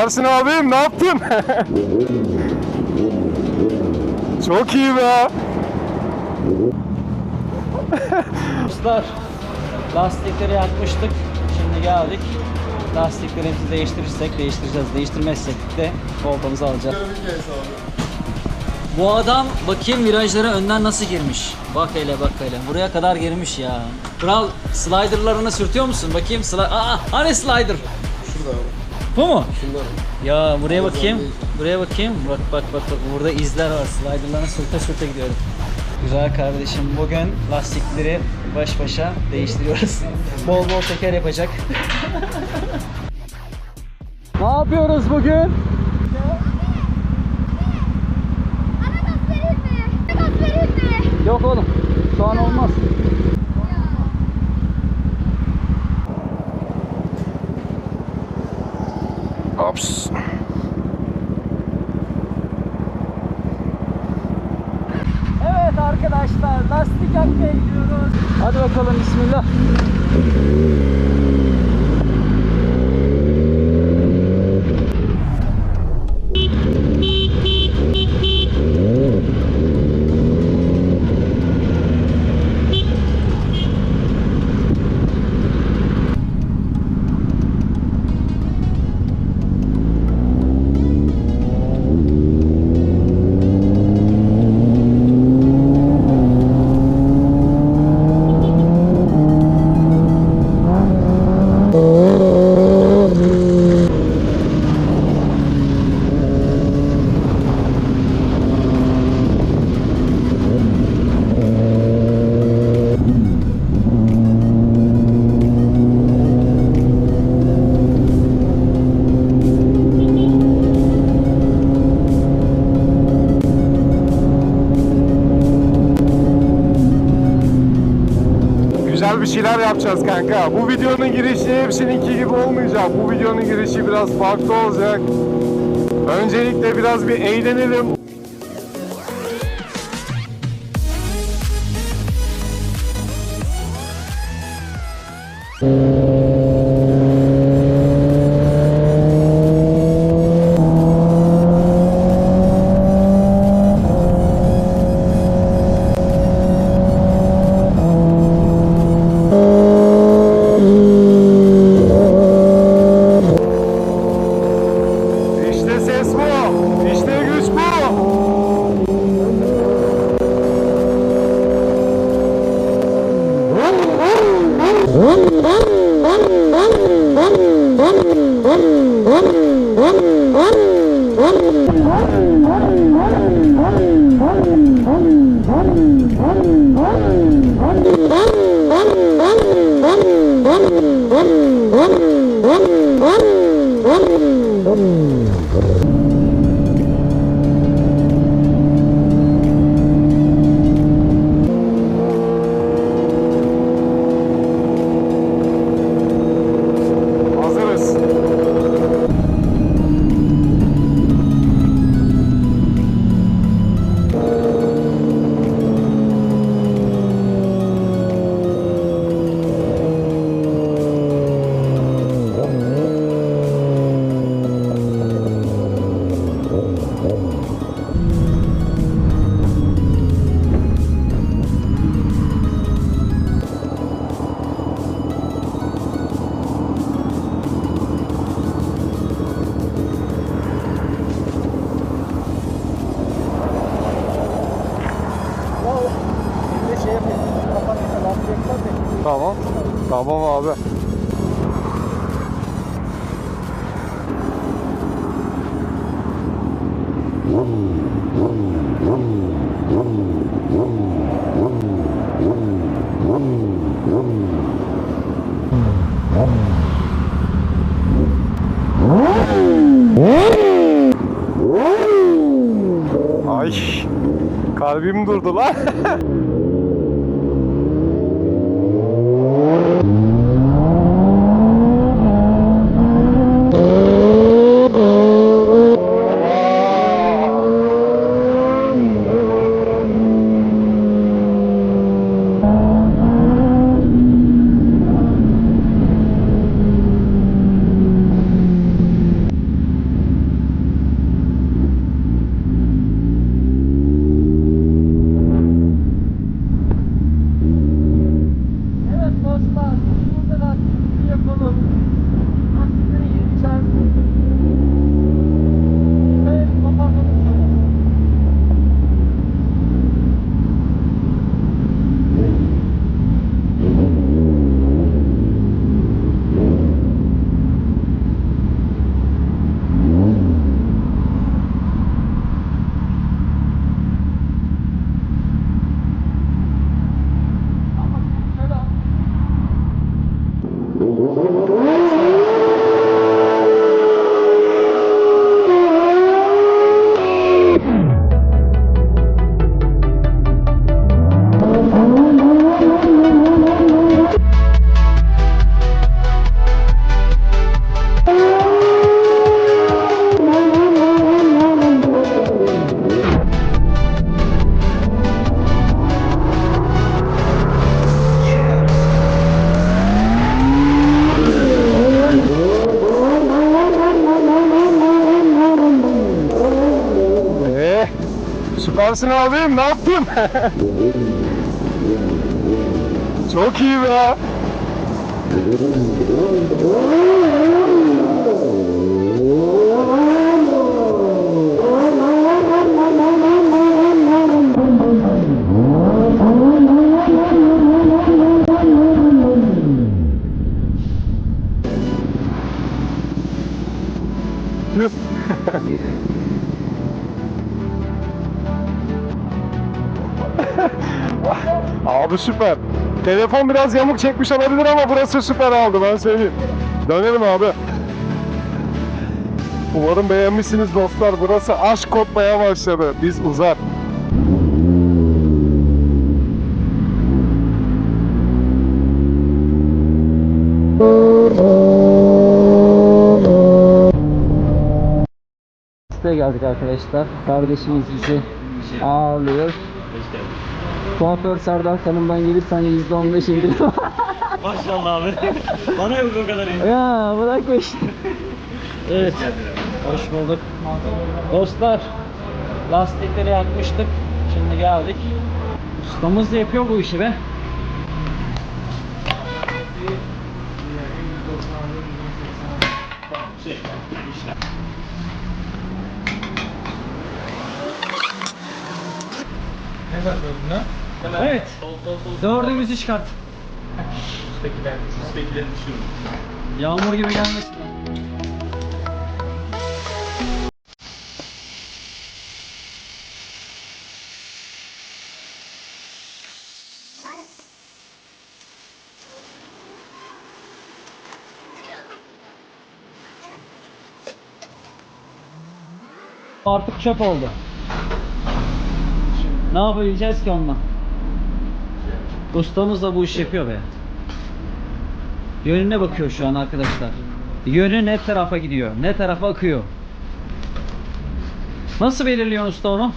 Süpersin abim ne yaptın? Çok iyi be. Dostlar lastikleri yakmıştık. Şimdi geldik. Lastiklerimizi değiştirirsek değiştireceğiz. Değiştirmezsek de voltamızı alacağız. Bu adam bakayım virajlara önden nasıl girmiş. Bak hele bak hele. Buraya kadar girmiş ya. Kral sliderlarını sürtüyor musun? Bakayım slide. Aa hani slider? Şurada abi. Bu mu? Şurada. Ya buraya bakayım. Buraya bakayım. Bak bak bak bak. Burada izler var. Slider'larını sürte sürte gidiyorum. Güzel kardeşim. Bugün lastikleri baş başa değiştiriyoruz. bol bol teker yapacak. ne yapıyoruz bugün? Yok oğlum. Şu an olmaz. Ops. Evet arkadaşlar lastik yakmaya gidiyoruz. Hadi bakalım bismillah. Güzel bir şeyler yapacağız kanka. Bu videonun girişi hepsininki gibi olmayacak. Bu videonun girişi biraz farklı olacak. Öncelikle biraz bir eğlenelim. What? Tamam abi. Ay. Kalbim durdu lan. Yasin abim ne yaptın? Çok iyi be. Abi süper. Telefon biraz yamuk çekmiş olabilir ama burası süper aldı ben söyleyeyim. Dönelim abi. Umarım beğenmişsiniz dostlar. Burası aşk kopmaya başladı. Biz uzar. Siteye geldik arkadaşlar. Kardeşimiz bizi ağırlıyor. Kuaför Serdar Hanım'dan gelirsen %15 indirim. Maşallah abi. Bana yok o kadar iyi. ya bırak bu işi. Evet. Hoş bulduk. Dostlar. Lastikleri yakmıştık. Şimdi geldik. Ustamız da yapıyor bu işi be. Evet. Dördümüzü çıkart. Yağmur gibi gelmesin. Artık çöp oldu. Ne yapabileceğiz ki onunla? Ustamız da bu işi yapıyor be. Yönüne bakıyor şu an arkadaşlar. Yönü ne tarafa gidiyor, ne tarafa akıyor. Nasıl belirliyorsun usta onu?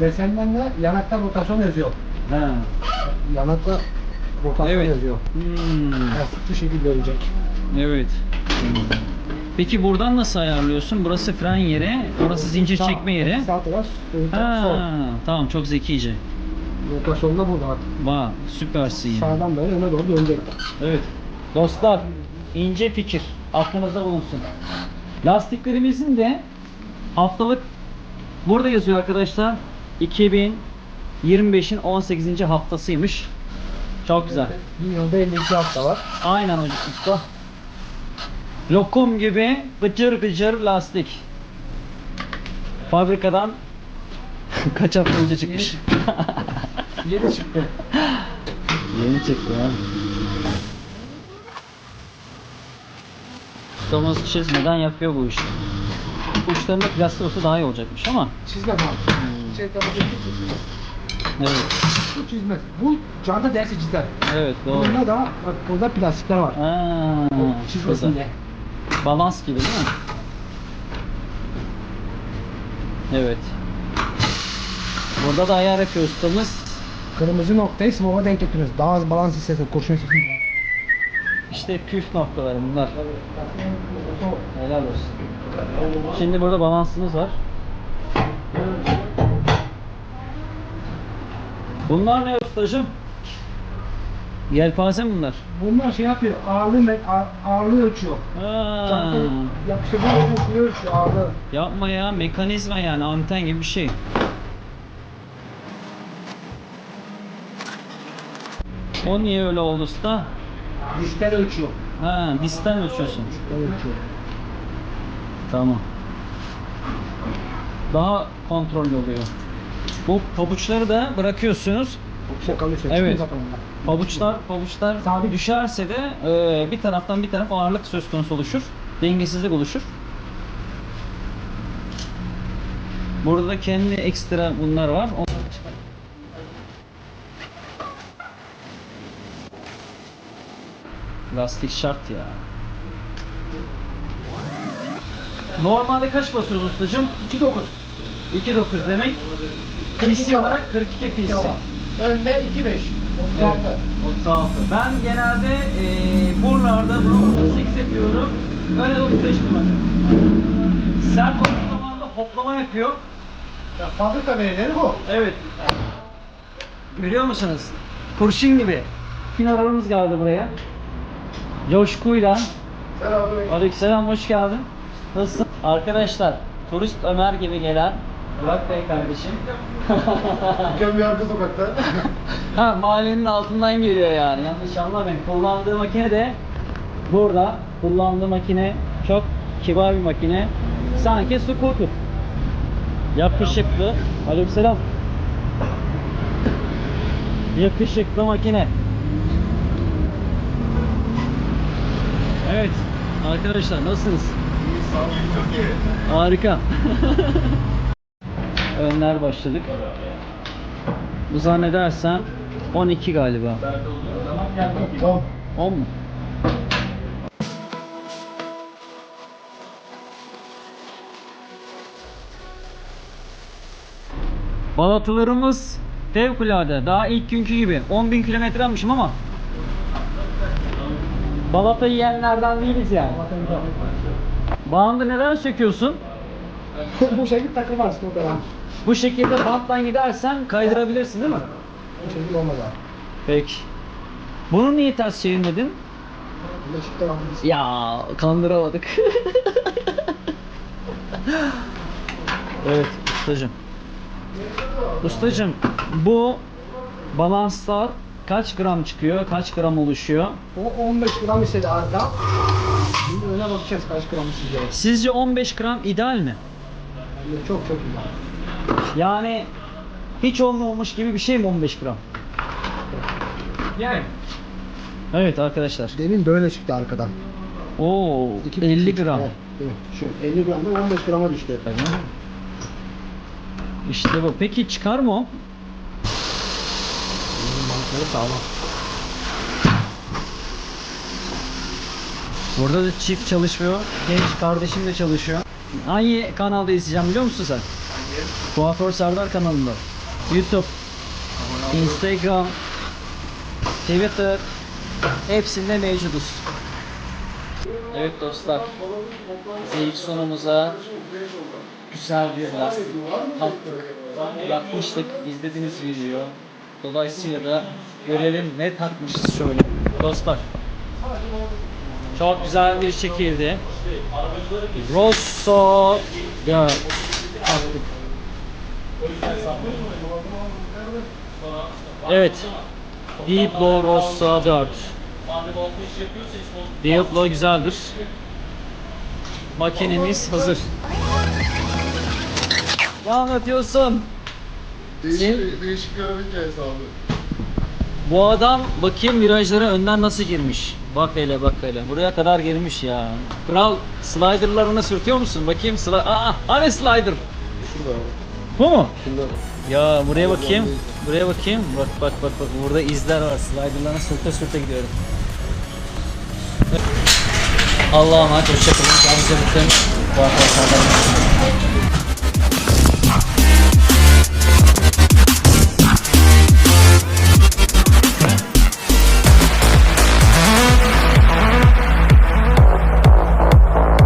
Desenden de yanakta rotasyon yazıyor. He. Yanakta rotasyon Evet. yazıyor. Hmm, bu şekilde olacak. evet. Peki buradan nasıl ayarlıyorsun? Burası fren yeri, orası zincir çekme yeri. Sağ taraf, taraf sol. Ha, tamam çok zekice. Rotasyon da burada bak. Vay süpersin ya. Sağdan böyle öne doğru dönecek. Evet. Dostlar ince fikir aklınızda bulunsun. Lastiklerimizin de haftalık burada yazıyor arkadaşlar. 2025'in 18. haftasıymış. Çok güzel. Bir yılda 52 hafta var. Aynen hocam usta. Lokum gibi bıcır bıcır lastik. Fabrikadan kaç hafta önce çıkmış. Yeni çıktı. Yeni çıktı ya. Ustamız çizmeden yapıyor bu işi. Uçlarında plastik olsa daha iyi olacakmış ama. Çizmez abi. Şey tarafı çizmez. Evet. Bu çizmez. Bu canta dersi çizer. Evet doğru. Bunda da bak burada plastikler var. Aa, O çizmesin güzel. diye. Balans gibi değil mi? Evet. Burada da ayar yapıyor ustamız. Kırmızı noktayı smoke'a denk getiriyoruz. daha az balans hissetsin, kurşun hissetsin. İşte püf noktaları bunlar. Helal olsun. Şimdi burada balansımız var. Bunlar ne ustacığım? Yelpaze mi bunlar? Bunlar şey yapıyor, ağırlığı, ağırlığı ölçüyor. Yapıştırdığı ölçüyor, ölçüyor ağırlığı. yapma ya mekanizma yani anten gibi bir şey. O niye öyle oldu usta? Diskler ölçüyor. Ha, disten ölçüyorsun. Diskler ölçüyor. Tamam. Daha kontrollü oluyor. Bu pabuçları da bırakıyorsunuz. Evet. Pabuçlar pabuçlar Sabit. düşerse de e, bir taraftan bir taraf ağırlık söz konusu oluşur. Dengesizlik oluşur. Burada da kendi ekstra bunlar var. O- Lastik şart ya. Normalde kaç basıyoruz ustacığım? 2.9. 2.9 demek. PC olarak 42 PC. Önde 2.5. 36. 36. Ben genelde eee buralarda bunu 38 yapıyorum. Öyle de 35 kullanıyorum. Sert olduğu zaman da hoplama yapıyor. Ya fabrika verileri bu. Evet. Görüyor musunuz? Kurşun gibi. Finalımız geldi buraya. Coşkuyla. Selamünaleyküm. Aleykümselam hoş geldin. Nasılsın? Arkadaşlar, turist Ömer gibi gelen Burak Bey kardeşim. Bir arka sokakta. ha mahallenin altından geliyor yani. Yanlış anlamayın. Kullandığı makine de burada. Kullandığı makine çok kibar bir makine. Sanki scooter. Yakışıklı. Aleykümselam. Yakışıklı makine. Evet. Arkadaşlar nasılsınız? Harika. Önler başladık. Bu zannedersem 12 galiba. Tamam. 10 mu? Balatalarımız fevkalade. Daha ilk günkü gibi. 10.000 kilometre almışım ama Balata yiyenlerden değiliz yani. Bağında neden söküyorsun? bu şekilde takılmaz muhtemelen. Bu şekilde banttan gidersen kaydırabilirsin değil mi? Bu şekilde olmaz abi. Peki. Bunu niye ters çevirmedin? Ya kandıramadık. evet ustacım. Ustacım bu balanslar kaç gram çıkıyor, kaç gram oluşuyor? O 15 gram istedi arka. Şimdi öne bakacağız kaç gram isteyecek. Sizce 15 gram ideal mi? Bence çok çok güzel. Yani hiç olmamış gibi bir şey mi 15 gram? Yani. Evet arkadaşlar. Demin böyle çıktı arkadan. Oo İki 50 buçuk. gram. Evet, evet. Şu 50 gramdan 15 grama düştü. İşte bu. Peki çıkar mı o? Bankları sağlam. Burada da çift çalışmıyor. Genç kardeşim de çalışıyor. Hangi kanalda izleyeceğim biliyor musun sen? Kuaför Serdar kanalında. YouTube, Instagram, Twitter hepsinde mevcuduz. Evet dostlar. İlk sonumuza güzel bir lastik taktık. Yapmıştık. izlediğiniz video. Dolayısıyla da görelim ne takmışız şöyle. Dostlar. Çok güzel bir şekilde Rosso ya attık. Evet. Diplo Rosso 4. Diplo güzeldir. Makinemiz hazır. Ne anlatıyorsun? Değişik, değişik bir araba hikayesi abi. Bu adam bakayım virajlara önden nasıl girmiş. Bak hele bak hele. Buraya kadar girmiş ya. Kral sliderlarını sürtüyor musun? Bakayım slide. Aa hani slider? Şurada. Bu mu? Şurada. Ya buraya bakayım. Buraya bakayım. Bak bak bak bak. Burada izler var. Slider'larına sürte sürte gidiyorum. Allah'a emanet. Hoşçakalın. Kendinize bakın. Bu arkadaşlardan.